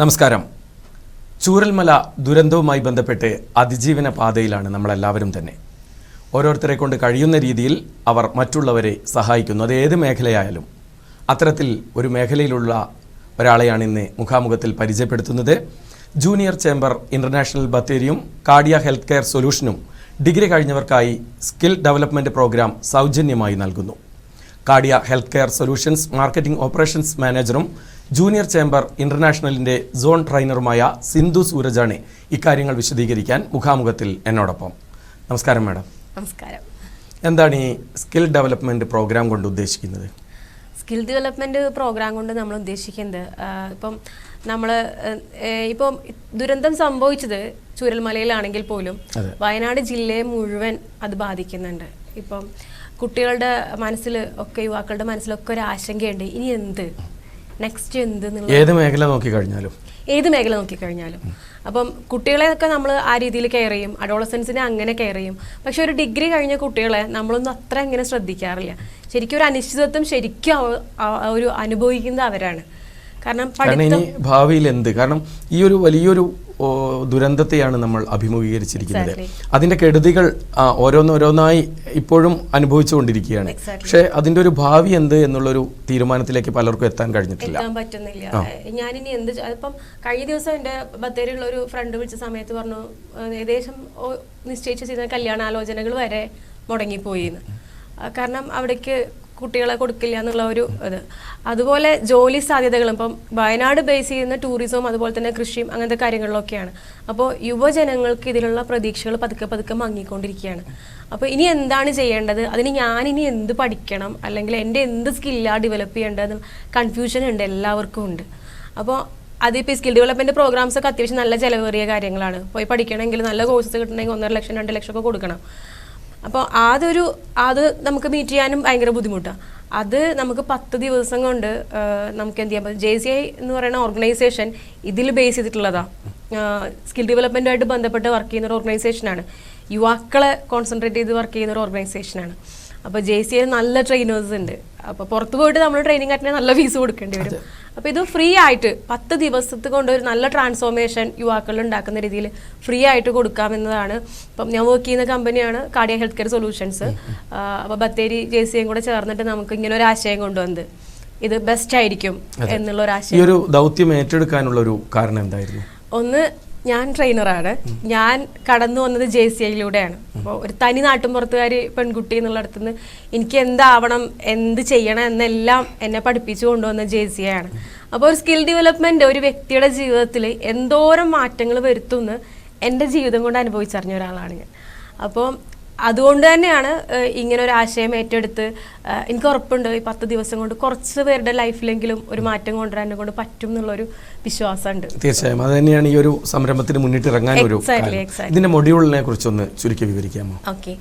നമസ്കാരം. ചൂരൽമല ദുരന്തവുമായി ബന്ധപ്പെട്ട് അതിജീവന പാതയിലാണ് നമ്മളെല്ലാവരും തന്നെ. ഓരോരുത്തരെ കൊണ്ട് കഴിയുന്ന രീതിയിൽ അവർ മറ്റുള്ളവരെ സഹായിക്കുന്നു. അത് ഏത് മേഖലയായാലും. അത്തരത്തിൽ ഒരു മേഖലയിലുള്ള ഒരാളെയാണ് ഇന്ന് മുഖാമുഖത്തിൽ പരിചയപ്പെടുത്തുന്നത്. ജൂനിയർ ചേംബർ ഇന്റർനാഷണൽ ബത്തേരിയും കാർഡിയ ഹെൽത്ത് കെയർ സൊല്യൂഷനും ഡിഗ്രി കഴിഞ്ഞവർക്കായി സ്കിൽ ഡെവലപ്മെന്റ് പ്രോഗ്രാം സൗജന്യമായി നൽകുന്നു. Cardia health care solutions marketing operations മാനേജറും junior chamber ഇന്റർനാഷണലിന്റെ സോൺ ട്രെയിനറുമായ സിന്ധു സൂരജാണ് ഇക്കാര്യങ്ങൾ വിശദീകരിക്കാൻ മുഖാമുഖത്തിൽ എന്നോടൊപ്പം. നമസ്കാരം മാഡം. നമസ്കാരം. എന്താണ് ഈ സ്കിൽ ഡെവലപ്മെന്റ് പ്രോഗ്രാം കൊണ്ട് ഉദ്ദേശിക്കുന്നത്? സ്കിൽ ഡെവലപ്മെന്റ് പ്രോഗ്രാം കൊണ്ട് നമ്മൾ ഉദ്ദേശിക്കുന്നത് ഇപ്പം നമ്മൾ ഇപ്പം ദുരന്തം സംഭവിച്ചത് ചുരൽമലയിലാണെങ്കിൽ പോലും വയനാട് ജില്ലയെ മുഴുവൻ അത് ബാധിക്കുന്നുണ്ട്. ഇപ്പം കുട്ടികളുടെ മനസ്സിൽ ഒക്കെ യുവാക്കളുടെ മനസ്സിലൊക്കെ ഒരു ആശങ്കയുണ്ട്. ഇനി എന്ത്? നെക്സ്റ്റ് എന്ത് ഏത് മേഖല നോക്കി കഴിഞ്ഞാലും ഏത് മേഖല നോക്കി കഴിഞ്ഞാലും അപ്പം കുട്ടികളെയൊക്കെ നമ്മൾ ആ രീതിയിൽ കെയർ ചെയ്യും. അഡോളസൻസിനെ അങ്ങനെ കെയർ ചെയ്യും. പക്ഷെ ഒരു ഡിഗ്രി കഴിഞ്ഞ കുട്ടികളെ നമ്മളൊന്നും അത്ര ഇങ്ങനെ ശ്രദ്ധിക്കാറില്ല. ശരിക്കും ഒരു അനിശ്ചിതത്വം ശരിക്കും ഒരു അനുഭവിക്കുന്നത് അവരാണ്. കാരണം ഇനി ഭാവിയിൽ എന്ത്? കാരണം ഈ ഒരു വലിയൊരു ദുരന്തത്തെയാണ് നമ്മൾ അഭിമുഖീകരിച്ചിരിക്കുന്നത്. അതിന്റെ കെടുതികൾ ഓരോന്നോരോന്നായി ഇപ്പോഴും അനുഭവിച്ചുകൊണ്ടിരിക്കുകയാണ്. പക്ഷേ അതിന്റെ ഒരു ഭാവി എന്ത് എന്നുള്ളൊരു തീരുമാനത്തിലേക്ക് പലർക്കും എത്താൻ കഴിഞ്ഞിട്ടില്ല. എത്താൻ പറ്റുന്നില്ല. ഞാനിനി എന്ത് ഇപ്പം കഴിഞ്ഞ ദിവസം എന്റെ ബത്തേരിയുള്ള ഒരു ഫ്രണ്ട് വിളിച്ച സമയത്ത് പറഞ്ഞു ഏകദേശം നിശ്ചയിച്ച ചെയ്ത കല്യാണാലോചനകൾ വരെ മുടങ്ങിപ്പോയി കാരണം അവിടേക്ക് കുട്ടികളെ കൊടുക്കില്ല എന്നുള്ള ഒരു ഇത്. അതുപോലെ ജോലി സാധ്യതകളും. ഇപ്പം വയനാട് ബേസ് ചെയ്യുന്ന ടൂറിസവും അതുപോലെ തന്നെ കൃഷിയും അങ്ങനത്തെ കാര്യങ്ങളിലൊക്കെയാണ്. അപ്പോൾ യുവജനങ്ങൾക്ക് ഇതിലുള്ള പ്രതീക്ഷകൾ പതുക്കെ പതുക്കെ മങ്ങിക്കൊണ്ടിരിക്കുകയാണ്. അപ്പോൾ ഇനി എന്താണ് ചെയ്യേണ്ടത്? അതിന് ഇനി എന്ത് പഠിക്കണം? അല്ലെങ്കിൽ എന്റെ എന്ത് സ്കില്ലാണ് ഡെവലപ്പ് ചെയ്യേണ്ടത് കൺഫ്യൂഷൻ ഉണ്ട് എല്ലാവർക്കും ഉണ്ട്. അപ്പോൾ അതിപ്പോൾ സ്കിൽ ഡെവലപ്മെന്റ് പ്രോഗ്രാംസ് ഒക്കെ അത്യാവശ്യം നല്ല ചിലവേറിയ കാര്യങ്ങളാണ്. പോയി പഠിക്കണമെങ്കിൽ നല്ല കോഴ്സസ് കിട്ടണമെങ്കിൽ ഒന്നര ലക്ഷം രണ്ട് ലക്ഷം ഒക്കെ കൊടുക്കണം. അപ്പോൾ അതൊരു അത് നമുക്ക് മീറ്റ് ചെയ്യാനും ഭയങ്കര ബുദ്ധിമുട്ടാണ് അത് നമുക്ക് പത്ത് ദിവസം കൊണ്ട് നമുക്ക് എന്ത് പറ്റും? ജെ സി ഐ എന്ന് പറയുന്ന ഓർഗനൈസേഷൻ ഇതിൽ ബേസ് ചെയ്തിട്ടുള്ളതാണ് സ്കിൽ ഡെവലപ്മെന്റുമായിട്ട് ബന്ധപ്പെട്ട് വർക്ക് ചെയ്യുന്ന ഒരു ഓർഗനൈസേഷനാണ് യുവാക്കളെ കോൺസെൻട്രേറ്റ് ചെയ്ത് വർക്ക് ചെയ്യുന്ന ഒരു ഓർഗനൈസേഷനാണ് അപ്പോൾ ജെ സി എ നല്ല ട്രെയിനേഴ്സ് ഉണ്ട്. അപ്പോൾ പുറത്തു പോയിട്ട് നമ്മൾ ട്രെയിനിങ് അറ്റൻഡ് നല്ല ഫീസ് കൊടുക്കേണ്ടി വരും. അപ്പോൾ ഇത് ഫ്രീ ആയിട്ട് പത്ത് ദിവസത്തെ കൊണ്ട് ഒരു നല്ല ട്രാൻസ്ഫോർമേഷൻ യുവാക്കളിൽ ഉണ്ടാക്കുന്ന രീതിയിൽ ഫ്രീ ആയിട്ട് കൊടുക്കാമെന്നതാണ് ഇപ്പം ഞാൻ വർക്ക് ചെയ്യുന്ന കമ്പനിയാണ് കാർഡിയ ഹെൽത്ത് കെയർ സൊല്യൂഷൻസ് അപ്പോൾ ബത്തേരി ജെ സിയും കൂടെ ചേർന്നിട്ട് നമുക്ക് ഇങ്ങനെ ഒരു ആശയം കൊണ്ടുവന്നത്. ഇത് ബെസ്റ്റ് ആയിരിക്കും എന്നുള്ള ഒരു ആശയം. ഈ ഒരു ദൗത്യം ഏറ്റെടുക്കാനുള്ള ഒരു കാരണം എന്തായിരുന്നു? ഒന്ന് ഞാൻ ട്രെയിനറാണ് ഞാൻ കടന്നു വന്നത് ജെ സി ഐയിലൂടെയാണ് അപ്പോൾ ഒരു തനി നാട്ടുമ്പുറത്തുകാരി പെൺകുട്ടി എന്നുള്ളിടത്തുനിന്ന് എനിക്ക് എന്താവണം എന്ത് ചെയ്യണം എന്നെല്ലാം എന്നെ പഠിപ്പിച്ചു കൊണ്ടുവന്ന ജെ സി ഐ ആണ്. അപ്പോൾ ഒരു സ്കിൽ ഡെവലപ്മെന്റ് ഒരു വ്യക്തിയുടെ ജീവിതത്തിൽ എന്തോരം മാറ്റങ്ങൾ വരുത്തുമെന്ന് എന്റെ ജീവിതം കൊണ്ട് അനുഭവിച്ചറിഞ്ഞ ഒരാളാണ് ഞാൻ. അപ്പോൾ അതുകൊണ്ട് തന്നെയാണ് ഇങ്ങനെ ഒരു ആശയം ഏറ്റെടുത്ത് എനിക്ക് ഉറപ്പുണ്ട് ഈ പത്ത് ദിവസം കൊണ്ട് കുറച്ച് പേരുടെ ലൈഫിലെങ്കിലും ഒരു മാറ്റം കൊണ്ടുവരാനും കൊണ്ട് പറ്റും എന്നുള്ളൊരു വിശ്വാസമുണ്ട്. തീർച്ചയായും. അത് തന്നെയാണ് ഈ ഒരു സംരംഭത്തിന് മുന്നിട്ട് ഇറങ്ങാൻ ഒരു. ഇതിന്റെ മൊഡ്യൂളിനെ കുറിച്ചൊന്ന് ചുരുക്കി വിവരിക്കാമോ? ഓക്കെ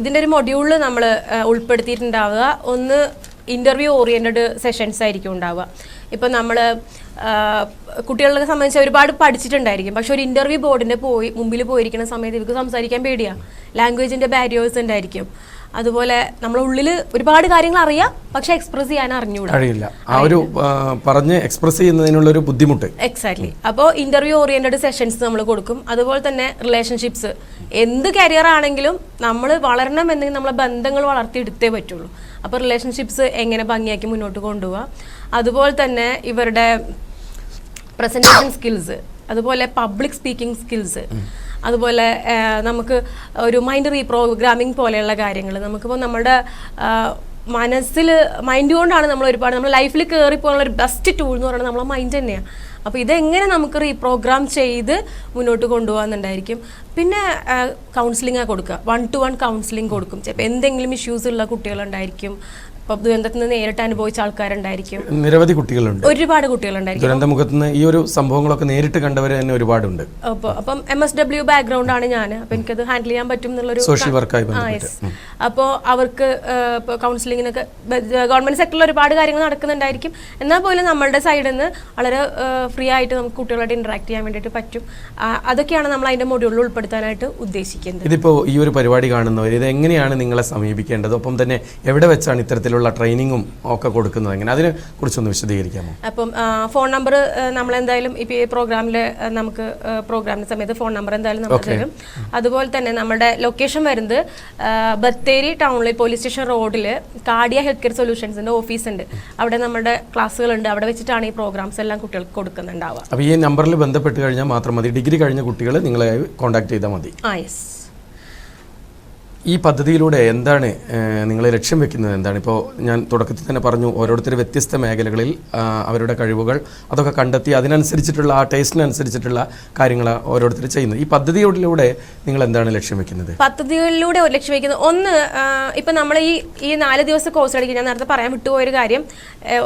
ഇതിന്റെ ഒരു മൊഡ്യൂളിൽ നമ്മൾ ഉൾപ്പെടുത്തിയിട്ടുണ്ടാവുക. ഒന്ന് ഇന്റർവ്യൂ ഓറിയന്റഡ് സെഷൻസ് ആയിരിക്കും ഉണ്ടാവുക. ഇപ്പം നമ്മൾ കുട്ടികളെ സംബന്ധിച്ച് ഒരുപാട് പഠിച്ചിട്ടുണ്ടായിരിക്കും. പക്ഷെ ഒരു ഇന്റർവ്യൂ ബോർഡിന്റെ പോയി മുമ്പിൽ പോയിരിക്കുന്ന സമയത്ത് ഇവർക്ക് സംസാരിക്കാൻ പേടിയാ. ലാംഗ്വേജിന്റെ ബാരിയേഴ്സ് ഉണ്ടായിരിക്കും. അതുപോലെ നമ്മളെ ഉള്ളിൽ ഒരുപാട് കാര്യങ്ങൾ അറിയാം പക്ഷെ എക്സ്പ്രസ് ചെയ്യാൻ അറിഞ്ഞുകൂടാ അറിയില്ല. ആ ഒരു പറഞ്ഞ് എക്സ്പ്രസ് ചെയ്യുന്നതിനുള്ള ഒരു ബുദ്ധിമുട്ട്. എക്സാക്ട്ലി അപ്പോൾ ഇന്റർവ്യൂ ഓറിയന്റഡ് സെഷൻസ് നമ്മൾ കൊടുക്കും. അതുപോലെ തന്നെ റിലേഷൻഷിപ്സ് എന്ത് കരിയർ ആണെങ്കിലും നമ്മൾ വളരണം എന്നെങ്കിൽ നമ്മളെ ബന്ധങ്ങൾ വളർത്തിയെടുത്തേ പറ്റുള്ളൂ. അപ്പോൾ റിലേഷൻഷിപ്സ് എങ്ങനെ ഭംഗിയാക്കി മുന്നോട്ട് കൊണ്ടുപോകാം അതുപോലെ തന്നെ ഇവരുടെ പ്രസന്റേഷൻ സ്കിൽസ് അതുപോലെ പബ്ലിക് സ്പീക്കിംഗ് സ്കിൽസ് അതുപോലെ നമുക്ക് ഒരു മൈൻഡ് റീപ്രോഗ്രാമിംഗ് പോലെയുള്ള കാര്യങ്ങൾ. നമുക്കിപ്പോൾ നമ്മുടെ മനസ്സിൽ മൈൻഡ് കൊണ്ടാണ് നമ്മൾ ഒരുപാട് നമ്മൾ ലൈഫിൽ കയറിപ്പോകാനുള്ള ഒരു ബെസ്റ്റ് ടൂൾ എന്ന് പറയുന്നത് നമ്മളെ മൈൻഡ് തന്നെയാണ് അപ്പോൾ ഇതെങ്ങനെ നമുക്ക് റീപ്രോഗ്രാം ചെയ്ത് മുന്നോട്ട് കൊണ്ടുപോകാന്നുണ്ടായിരിക്കും. പിന്നെ കൗൺസിലിംഗ് കൊടുക്കുക. വൺ ടു വൺ കൗൺസിലിംഗ് കൊടുക്കും. ചിലപ്പോൾ എന്തെങ്കിലും ഇഷ്യൂസ് ഉള്ള കുട്ടികളുണ്ടായിരിക്കും. ഇപ്പോൾ ദുരന്തത്തിൽ നിന്ന് നേരിട്ട് അനുഭവിച്ച ആൾക്കാരുണ്ടായിരിക്കും. നിരവധി കുട്ടികളുണ്ട്. ഒരുപാട് കുട്ടികളുണ്ടായിരിക്കും. ദുരന്തമുഖത്ത് നിന്ന് ഈ ഒരു സംഭവങ്ങളൊക്കെ നേരിട്ട് കണ്ടവർ തന്നെ ഒരുപാടുണ്ട്. അപ്പോൾ അപ്പം എം എസ് ഡബ്ല്യു ബാക്ക്ഗ്രൗണ്ട് ആണ് ഞാൻ അപ്പോൾ എനിക്കത് ഹാൻഡിൽ ചെയ്യാൻ പറ്റും എന്നുള്ളൊരു സോഷ്യൽ വർക്കായി അപ്പോൾ അവർക്ക് കൗൺസിലിങ്ങിനൊക്കെ ഗവൺമെന്റ് സെക്ടറിൽ ഒരുപാട് കാര്യങ്ങൾ നടക്കുന്നുണ്ടായിരിക്കും. എന്നാൽ പോലും നമ്മളുടെ സൈഡിൽ നിന്ന് വളരെ ഫ്രീ ആയിട്ട് നമുക്ക് കുട്ടികളായിട്ട് ഇന്ററാക്ട് ചെയ്യാൻ വേണ്ടിയിട്ട് പറ്റും. അതൊക്കെയാണ് നമ്മൾ അതിന്റെ മൊഡ്യൂളിൽ ഉൾപ്പെടുത്താനായിട്ട് ഉദ്ദേശിക്കുന്നത്. ഇതിപ്പോ ഈ ഒരു പരിപാടി കാണുന്നവർ ഇത് എങ്ങനെയാണ് നിങ്ങളെ സമീപിക്കേണ്ടത്? ഒപ്പം തന്നെ എവിടെ വെച്ചാണ് ഇത്തരത്തിലുള്ള തരത്തിലുള്ള ട്രെയിനിങ്ങും ഒക്കെ കൊടുക്കുന്നത് എങ്ങനെ? അതിനെ കുറിച്ചൊന്ന് വിശദീകരിക്കാമോ? അപ്പം ഫോൺ നമ്പർ നമ്മളെന്തായാലും ഇപ്പോൾ ഈ പ്രോഗ്രാമിൽ നമുക്ക് പ്രോഗ്രാമിന് സമയത്ത് ഫോൺ നമ്പർ എന്തായാലും നമ്മൾ തരും. അതുപോലെ തന്നെ നമ്മുടെ ലൊക്കേഷൻ വരുന്നത് ബത്തേരി ടൗണിൽ പോലീസ് സ്റ്റേഷൻ റോഡിൽ കാർഡിയ ഹെൽത്ത് കെയർ സൊല്യൂഷൻസിന്റെ ഓഫീസ് ഉണ്ട് അവിടെ നമ്മുടെ ക്ലാസ്സുകളുണ്ട്. അവിടെ വെച്ചിട്ടാണ് ഈ പ്രോഗ്രാംസ് എല്ലാം കുട്ടികൾക്ക് കൊടുക്കുന്നുണ്ടാവുക. അപ്പോൾ ഈ നമ്പറിൽ ബന്ധപ്പെട്ട് കഴിഞ്ഞാൽ മാത്രം മതി. ഡിഗ്രി കഴിഞ്ഞ കുട്ടികൾ നിങ്ങളെ കോൺടാക്ട് ചെയ്താൽ മതി. ആ യെസ്. ഈ പദ്ധതിയിലൂടെ എന്താണ് നിങ്ങൾ ലക്ഷ്യം വെക്കുന്നത്? എന്താണ്? ഇപ്പോൾ ഞാൻ തുടക്കത്തിൽ തന്നെ പറഞ്ഞു ഓരോരുത്തർ വ്യത്യസ്ത മേഖലകളിൽ അവരുടെ കഴിവുകൾ അതൊക്കെ കണ്ടെത്തി അതിനനുസരിച്ചിട്ടുള്ള ആ ടേസ്റ്റിനനുസരിച്ചിട്ടുള്ള കാര്യങ്ങൾ ഓരോരുത്തർ ചെയ്യുന്നത് ഈ പദ്ധതിയിലൂടെ നിങ്ങൾ എന്താണ് ലക്ഷ്യം വെക്കുന്നത്? പദ്ധതികളിലൂടെ ലക്ഷ്യം വെക്കുന്നത്. ഒന്ന് ഇപ്പം നമ്മൾ ഈ ഈ നാല് ദിവസം കോഴ്സ് എടുക്കുക ഞാൻ നേരത്തെ പറയാൻ വിട്ടുപോയ ഒരു കാര്യം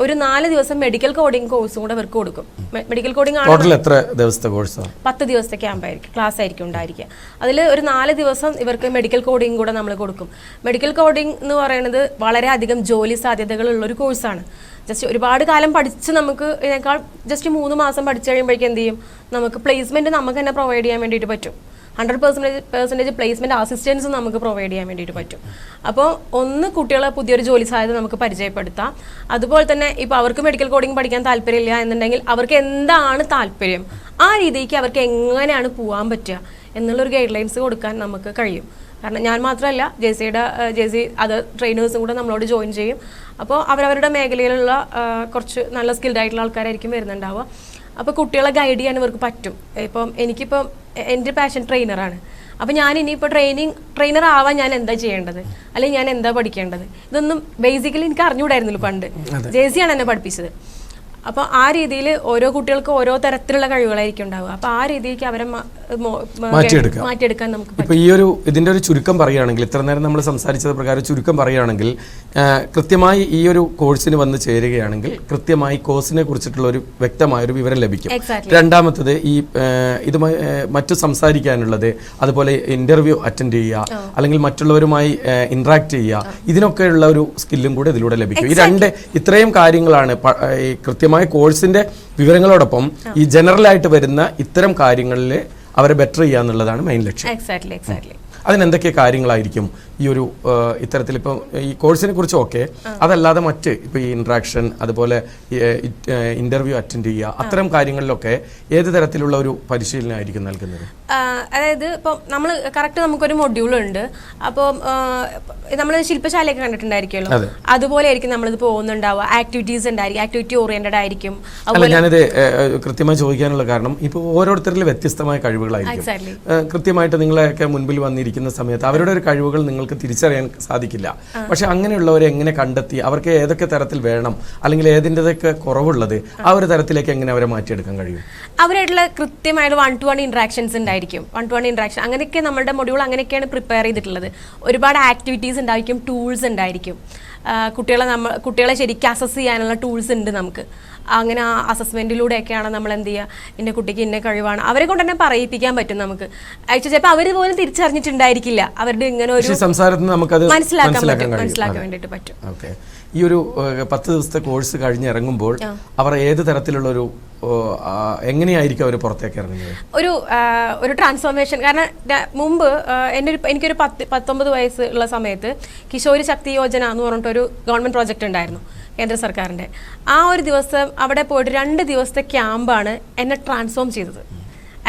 ഒരു നാല് ദിവസം മെഡിക്കൽ കോഡിംഗ് കോഴ്സും കൂടെ ഇവർക്ക് കൊടുക്കും. മെഡിക്കൽ കോഡിംഗ് ടോട്ടൽ എത്ര ദിവസത്തെ കോഴ്സാണ് പത്ത് ദിവസത്തെ ക്യാമ്പായിരിക്കും ക്ലാസ് ആയിരിക്കും ഉണ്ടായിരിക്കുക. അതിൽ ഒരു നാല് ദിവസം ഇവർക്ക് മെഡിക്കൽ കോഡിംഗ് കൂടെ നമ്മൾ കൊടുക്കും. മെഡിക്കൽ കോഡിംഗ് എന്ന് പറയുന്നത് വളരെയധികം ജോലി സാധ്യതകളുള്ള ഒരു കോഴ്സാണ് ജസ്റ്റ് ഒരുപാട് കാലം പഠിച്ച് നമുക്ക് ഇതിനേക്കാൾ ജസ്റ്റ് മൂന്ന് മാസം പഠിച്ചു കഴിയുമ്പോഴേക്കും എന്ത് ചെയ്യും? നമുക്ക് പ്ലേസ്മെന്റ് നമുക്ക് തന്നെ പ്രൊവൈഡ് ചെയ്യാൻ വേണ്ടിയിട്ട് പറ്റും. Hundred percentage percentage placement assistance നമുക്ക് പ്രൊവൈഡ് ചെയ്യാൻ വേണ്ടിയിട്ട് പറ്റും. അപ്പോൾ ഒന്ന് കുട്ടികളെ പുതിയൊരു ജോലി സാധ്യത നമുക്ക് പരിചയപ്പെടുത്താം. അതുപോലെ തന്നെ ഇപ്പോൾ അവർക്ക് മെഡിക്കൽ കോഡിംഗ് പഠിക്കാൻ താല്പര്യമില്ല എന്നുണ്ടെങ്കിൽ അവർക്ക് എന്താണ് താല്പര്യം? ആ രീതിക്ക് അവർക്ക് എങ്ങനെയാണ് പോകാൻ പറ്റുക? എന്നുള്ളൊരു ഗൈഡ് ലൈൻസ് കൊടുക്കാൻ നമുക്ക് കഴിയും. കാരണം ഞാൻ മാത്രമല്ല ജെ സിയുടെ ജെ സി അത് ട്രെയിനേഴ്സും കൂടെ നമ്മളോട് ജോയിൻ ചെയ്യും. അപ്പോൾ അവരവരുടെ മേഖലയിലുള്ള കുറച്ച് നല്ല സ്കിൽഡ് ആയിട്ടുള്ള ആൾക്കാരായിരിക്കും വരുന്നുണ്ടാവുക. അപ്പോൾ കുട്ടികളെ ഗൈഡ് ചെയ്യാൻ ഇവർക്ക് പറ്റും. ഇപ്പം എനിക്കിപ്പം എന്റെ പാഷൻ ട്രെയിനറാണ് അപ്പോൾ ഞാൻ ഇനിയിപ്പോൾ ട്രെയിനിങ് ട്രെയിനർ ആവാൻ ഞാൻ എന്താ ചെയ്യേണ്ടത്? അല്ലെങ്കിൽ ഞാൻ എന്താ പഠിക്കേണ്ടത്? ഇതൊന്നും ബേസിക്കലി എനിക്ക് അറിഞ്ഞുകൂടായിരുന്നല്ലോ പണ്ട്. ജെ സിയാണ് എന്നെ പഠിപ്പിച്ചത്. അപ്പോൾ ആ രീതിയിൽ ഓരോ കുട്ടികൾക്കും ഓരോ തരത്തിലുള്ള കഴിവുകളായിരിക്കും ഉണ്ടാവുക. അപ്പോൾ ആ രീതിക്ക് അവരെ മാറ്റിയെടുക്കാം. മാറ്റിയെടുക്കാൻ നമുക്ക് ഇപ്പോൾ ഈ ഒരു ഇതിന്റെ ഒരു ചുരുക്കം പറയുകയാണെങ്കിൽ ഇത്ര നേരം നമ്മൾ സംസാരിച്ചത് പ്രകാരം ചുരുക്കം പറയുകയാണെങ്കിൽ കൃത്യമായി ഈ ഒരു കോഴ്സിന് വന്ന് ചേരുകയാണെങ്കിൽ കൃത്യമായി കോഴ്സിനെ കുറിച്ചിട്ടുള്ള ഒരു വ്യക്തമായ ഒരു വിവരം ലഭിക്കും. രണ്ടാമത്തത് ഈ ഇത് മറ്റു സംസാരിക്കാനുള്ളത് അതുപോലെ ഇന്റർവ്യൂ അറ്റൻഡ് ചെയ്യുക അല്ലെങ്കിൽ മറ്റുള്ളവരുമായി ഇന്ററാക്ട് ചെയ്യുക ഇതിനൊക്കെയുള്ള ഒരു സ്കില്ലും കൂടെ ഇതിലൂടെ ലഭിക്കും. ഈ രണ്ട് ഇത്രയും കാര്യങ്ങളാണ് പ- കൃത്യമായ കോഴ്സിന്റെ വിവരങ്ങളോടൊപ്പം ഈ ജനറൽ ആയിട്ട് വരുന്ന ഇത്തരം കാര്യങ്ങളിൽ അവരെ ബെറ്റർ ചെയ്യുക എന്നുള്ളതാണ് മെയിൻ ലക്ഷ്യം. എക്സാക്ട്ലി എക്സാക്ട്ലി അതിനെന്തൊക്കെ കാര്യങ്ങളായിരിക്കും ഈ ഒരു ഇത്തരത്തിൽ ഇപ്പം ഈ കോഴ്സിനെ കുറിച്ച് ഓക്കെ. അതല്ലാതെ മറ്റ് ഇപ്പം ഈ ഇൻട്രാക്ഷൻ അതുപോലെ ഇന്റർവ്യൂ അറ്റൻഡ് ചെയ്യുക അത്തരം കാര്യങ്ങളിലൊക്കെ ഏത് തരത്തിലുള്ള ഒരു പരിശീലനമായിരിക്കും നൽകുന്നത്? അതായത് ഇപ്പം നമ്മൾ കറക്റ്റ് നമുക്കൊരു മൊഡ്യൂൾ ഉണ്ട്. അപ്പോൾ നമ്മൾ ശില്പശാലയൊക്കെ കണ്ടിട്ടുണ്ടായിരിക്കുമല്ലോ. അതുപോലെ ആയിരിക്കും നമ്മളിത് പോകുന്നുണ്ടാവുക. ആക്ടിവിറ്റീസ് ഉണ്ടായിരിക്കും ആക്ടിവിറ്റി ഓറിയന്റഡ് ആയിരിക്കും. അല്ല ഞാനിത് കൃത്യമായി ചോദിക്കാനുള്ള കാരണം ഇപ്പോൾ ഓരോരുത്തരിലും വ്യത്യസ്തമായ കഴിവുകളായിരിക്കും. കൃത്യമായിട്ട് നിങ്ങളെയൊക്കെ മുൻപിൽ വന്നിരിക്കുന്ന സമയത്ത് അവരുടെ ഒരു കഴിവുകൾ നിങ്ങൾക്ക് തിരിച്ചറിയാൻ സാധിക്കില്ല. പക്ഷെ അങ്ങനെയുള്ളവരെ എങ്ങനെ കണ്ടെത്തി അവർക്ക് ഏതൊക്കെ തരത്തിൽ വേണം അല്ലെങ്കിൽ ഏതിന്റെതൊക്കെ കുറവുള്ളത് ആ ഒരു തരത്തിലേക്ക് എങ്ങനെ അവരെ മാറ്റിയെടുക്കാൻ കഴിയും? അവരായിട്ടുള്ള കൃത്യമായിട്ട് വൺ ടു വൺ ഇൻട്രാക്ഷൻസ് ഉണ്ടായിരിക്കും. വൺ ടു വൺ ഇൻട്രാക്ഷൻ അങ്ങനെയൊക്കെ നമ്മുടെ മൊഡ്യൂൾ അങ്ങനെയൊക്കെയാണ് പ്രിപ്പയർ ചെയ്തിട്ടുള്ളത്. ഒരുപാട് ആക്ടിവിറ്റീസ് ഉണ്ടായിരിക്കും ടൂൾസ് ഉണ്ടായിരിക്കും. കുട്ടികളെ നമ്മൾ കുട്ടികളെ ശരിക്കും അസസ് ചെയ്യാനുള്ള ടൂൾസ് ഉണ്ട് നമുക്ക്. അങ്ങനെ ആ അസസ്മെന്റിലൂടെയൊക്കെയാണ് നമ്മൾ എന്ത് ചെയ്യുക ഇന്ന കുട്ടിക്ക് ഇന്ന കഴിവാണ്. അവരെ കൊണ്ട് തന്നെ പറയിപ്പിക്കാൻ പറ്റും നമുക്ക്. ആക്ച്വലി ചിലപ്പോൾ അവർ പോലും തിരിച്ചറിഞ്ഞിട്ടുണ്ടായിരിക്കില്ല. അവരുടെ ഇങ്ങനെ ഒരു സംസാരത്തിന് നമുക്കത് മനസ്സിലാക്കാൻ മനസ്സിലാക്കാൻ പറ്റും. മനസ്സിലാക്കാൻ വേണ്ടിയിട്ട് പറ്റും. ഓക്കെ. ഈ ഒരു പത്ത് ദിവസത്തെ കോഴ്സ് കഴിഞ്ഞിറങ്ങുമ്പോൾ അവർ ഏത് തരത്തിലുള്ള ഒരു എങ്ങനെയായിരിക്കും അവർ പുറത്തേക്ക് ഇറങ്ങുന്നത്? ഒരു ഒരു ട്രാൻസ്ഫോർമേഷൻ കാരണം മുമ്പ് എന്റെ ഒരു എനിക്കൊരു പത്ത് പത്തൊമ്പത് വയസ്സ് ഉള്ള സമയത്ത് കിശോരി ശക്തി യോജന എന്ന് പറഞ്ഞിട്ടൊരു ഗവൺമെന്റ് പ്രോജക്റ്റ് ഉണ്ടായിരുന്നു. കേന്ദ്ര സർക്കാരിന്റെ. ആ ഒരു ദിവസം അവിടെ പോയിട്ട് രണ്ട് ദിവസത്തെ ക്യാമ്പാണ് എന്നെ ട്രാൻസ്ഫോം ചെയ്തത്.